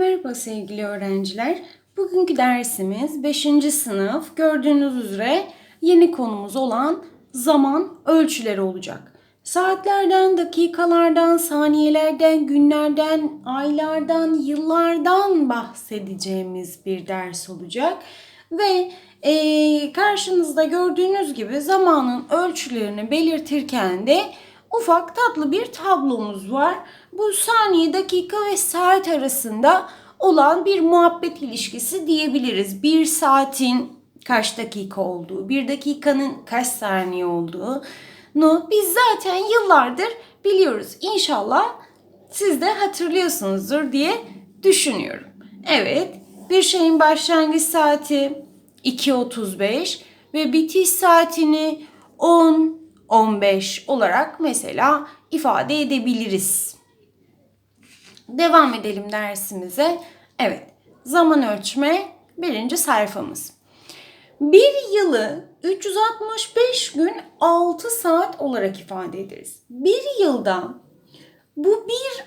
Merhaba sevgili öğrenciler. Bugünkü dersimiz 5. sınıf. Gördüğünüz üzere yeni konumuz olan zaman ölçüleri olacak. Saatlerden, dakikalardan, saniyelerden, günlerden, aylardan, yıllardan bahsedeceğimiz bir ders olacak. Ve eee, karşınızda gördüğünüz gibi zamanın ölçülerini belirtirken de ufak tatlı bir tablomuz var. Bu saniye, dakika ve saat arasında olan bir muhabbet ilişkisi diyebiliriz. Bir saatin kaç dakika olduğu, bir dakikanın kaç saniye olduğu biz zaten yıllardır biliyoruz. İnşallah siz de hatırlıyorsunuzdur diye düşünüyorum. Evet, bir şeyin başlangıç saati 2.35 ve bitiş saatini 10 15 olarak mesela ifade edebiliriz. Devam edelim dersimize. Evet, zaman ölçme birinci sayfamız. Bir yılı 365 gün 6 saat olarak ifade ederiz. Bir yılda bu bir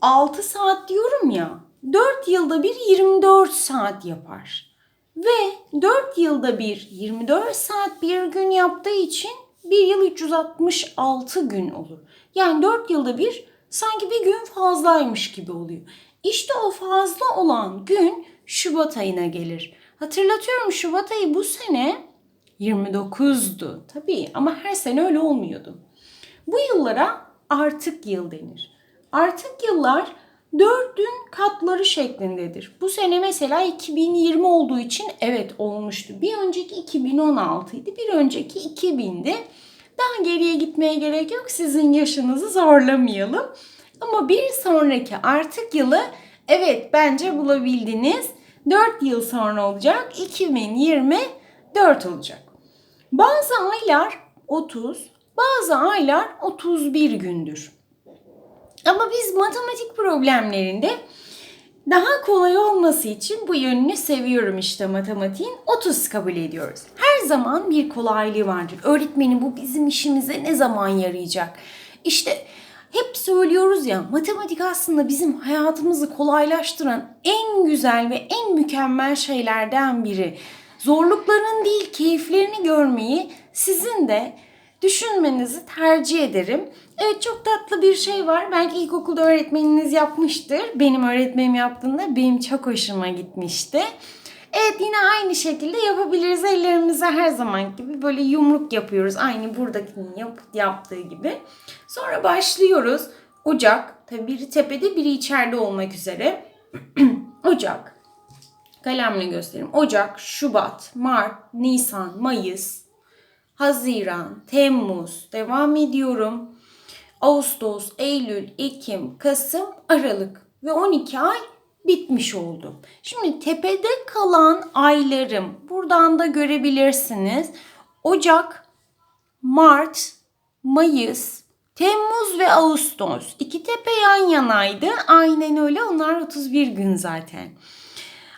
6 saat diyorum ya 4 yılda bir 24 saat yapar. Ve 4 yılda bir 24 saat bir gün yaptığı için bir yıl 366 gün olur. Yani 4 yılda bir sanki bir gün fazlaymış gibi oluyor. İşte o fazla olan gün Şubat ayına gelir. Hatırlatıyorum Şubat ayı bu sene 29'du. Tabii ama her sene öyle olmuyordu. Bu yıllara artık yıl denir. Artık yıllar dördün katları şeklindedir. Bu sene mesela 2020 olduğu için evet olmuştu. Bir önceki 2016 idi, bir önceki 2000'di. Daha geriye gitmeye gerek yok. Sizin yaşınızı zorlamayalım. Ama bir sonraki artık yılı evet bence bulabildiniz. 4 yıl sonra olacak. 2024 olacak. Bazı aylar 30, bazı aylar 31 gündür. Ama biz matematik problemlerinde daha kolay olması için bu yönünü seviyorum işte matematiğin. 30 kabul ediyoruz. Her zaman bir kolaylığı vardır. Öğretmenim bu bizim işimize ne zaman yarayacak? İşte hep söylüyoruz ya matematik aslında bizim hayatımızı kolaylaştıran en güzel ve en mükemmel şeylerden biri. Zorlukların değil keyiflerini görmeyi sizin de düşünmenizi tercih ederim. Evet çok tatlı bir şey var. Belki ilkokulda öğretmeniniz yapmıştır. Benim öğretmenim yaptığında benim çok hoşuma gitmişti. Evet yine aynı şekilde yapabiliriz. Ellerimize her zaman gibi böyle yumruk yapıyoruz. Aynı buradakinin yap, yaptığı gibi. Sonra başlıyoruz. Ocak, tabii biri tepede biri içeride olmak üzere. Ocak, kalemle göstereyim. Ocak, Şubat, Mart, Nisan, Mayıs, Haziran, Temmuz, devam ediyorum. Ağustos, Eylül, Ekim, Kasım, Aralık ve 12 ay bitmiş oldu. Şimdi tepede kalan aylarım buradan da görebilirsiniz. Ocak, Mart, Mayıs, Temmuz ve Ağustos. İki tepe yan yanaydı. Aynen öyle. Onlar 31 gün zaten.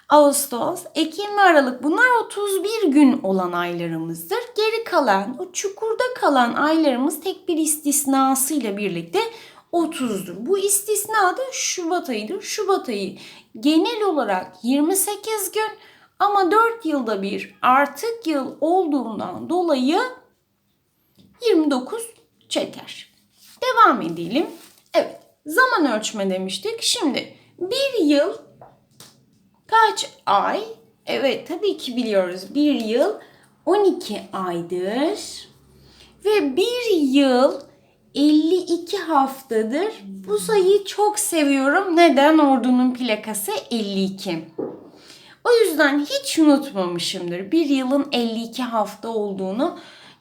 Ağustos, Ekim ve Aralık bunlar 31 gün olan aylarımızdır. Geri kalan o çukurda kalan aylarımız tek bir istisnasıyla birlikte 30'dur. Bu istisna da Şubat ayıdır. Şubat ayı genel olarak 28 gün ama 4 yılda bir artık yıl olduğundan dolayı 29 çeker. Devam edelim. Evet zaman ölçme demiştik. Şimdi bir yıl kaç ay? Evet tabii ki biliyoruz. Bir yıl 12 aydır. Ve bir yıl 52 haftadır. Bu sayıyı çok seviyorum. Neden? Ordunun plakası 52. O yüzden hiç unutmamışımdır bir yılın 52 hafta olduğunu.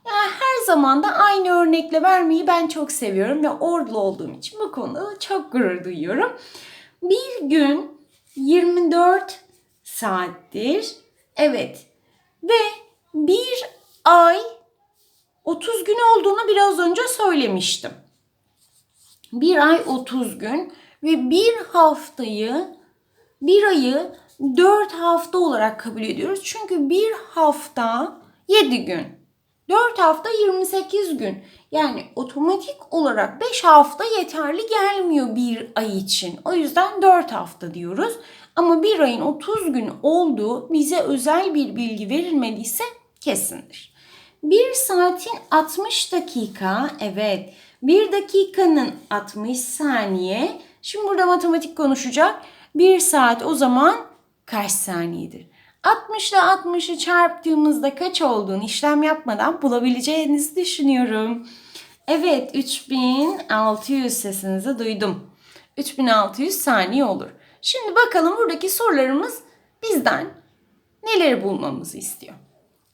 Yani her zaman da aynı örnekle vermeyi ben çok seviyorum ve ordulu olduğum için bu konuda çok gurur duyuyorum. Bir gün 24 saattir. Evet. Ve bir ay 30 gün olduğunu biraz önce söylemiştim. Bir ay 30 gün ve bir haftayı, bir ayı 4 hafta olarak kabul ediyoruz. Çünkü bir hafta 7 gün. 4 hafta 28 gün. Yani otomatik olarak 5 hafta yeterli gelmiyor bir ay için. O yüzden 4 hafta diyoruz. Ama bir ayın 30 gün olduğu bize özel bir bilgi verilmediyse kesindir. Bir saatin 60 dakika, evet. Bir dakikanın 60 saniye. Şimdi burada matematik konuşacak. Bir saat o zaman kaç saniyedir? 60 ile 60'ı çarptığımızda kaç olduğunu işlem yapmadan bulabileceğinizi düşünüyorum. Evet 3600 sesinizi duydum. 3600 saniye olur. Şimdi bakalım buradaki sorularımız bizden neleri bulmamızı istiyor.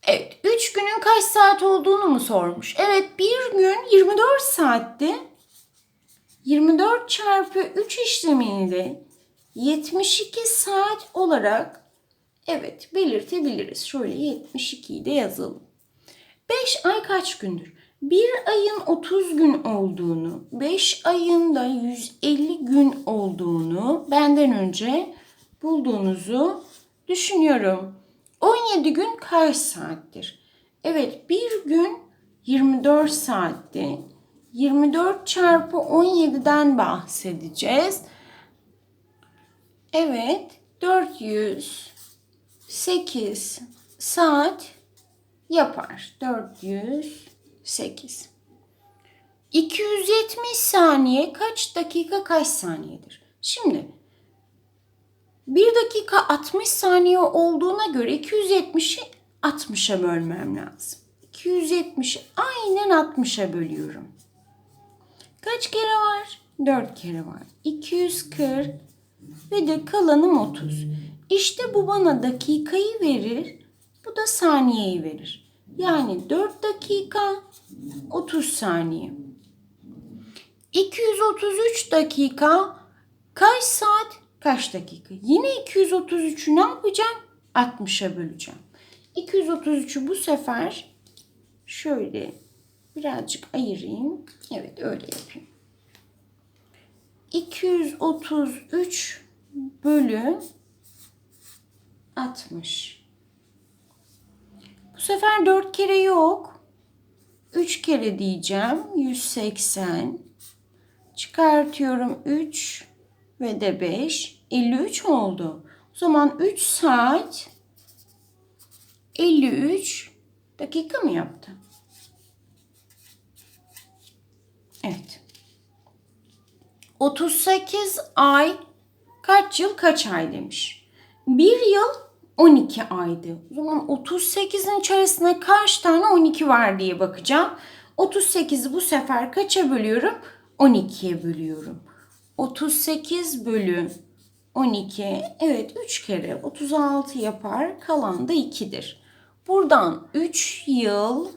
Evet 3 günün kaç saat olduğunu mu sormuş? Evet bir gün 24 saatti. 24 çarpı 3 işlemini de 72 saat olarak evet belirtebiliriz. Şöyle 72'yi de yazalım. 5 ay kaç gündür? Bir ayın 30 gün olduğunu, 5 ayın da 150 gün olduğunu benden önce bulduğunuzu düşünüyorum. 17 gün kaç saattir? Evet bir gün 24 saatti. 24 çarpı 17'den bahsedeceğiz. Evet 408 saat yapar. 408. 270 saniye kaç dakika kaç saniyedir? Şimdi 1 dakika 60 saniye olduğuna göre 270'i 60'a bölmem lazım. 270'i aynen 60'a bölüyorum. Kaç kere var? 4 kere var. 240 ve de kalanım 30. İşte bu bana dakikayı verir. Bu da saniyeyi verir. Yani 4 dakika 30 saniye. 233 dakika kaç saat kaç dakika? Yine 233'ü ne yapacağım? 60'a böleceğim. 233'ü bu sefer şöyle birazcık ayırayım. Evet öyle yapayım. 233 bölü 60. Bu sefer 4 kere yok. 3 kere diyeceğim. 180. Çıkartıyorum 3 ve de 5. 53 oldu. O zaman 3 saat 53 dakika mı yaptı? Evet. 38 ay kaç yıl kaç ay demiş. Bir yıl 12 aydı. O zaman 38'in içerisinde kaç tane 12 var diye bakacağım. 38'i bu sefer kaça bölüyorum? 12'ye bölüyorum. 38 bölü 12 evet 3 kere 36 yapar. Kalan da 2'dir. Buradan 3 yıl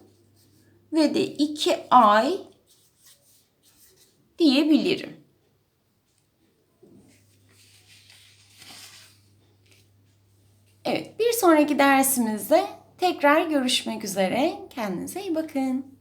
ve de 2 ay diyebilirim. Evet, bir sonraki dersimizde tekrar görüşmek üzere. Kendinize iyi bakın.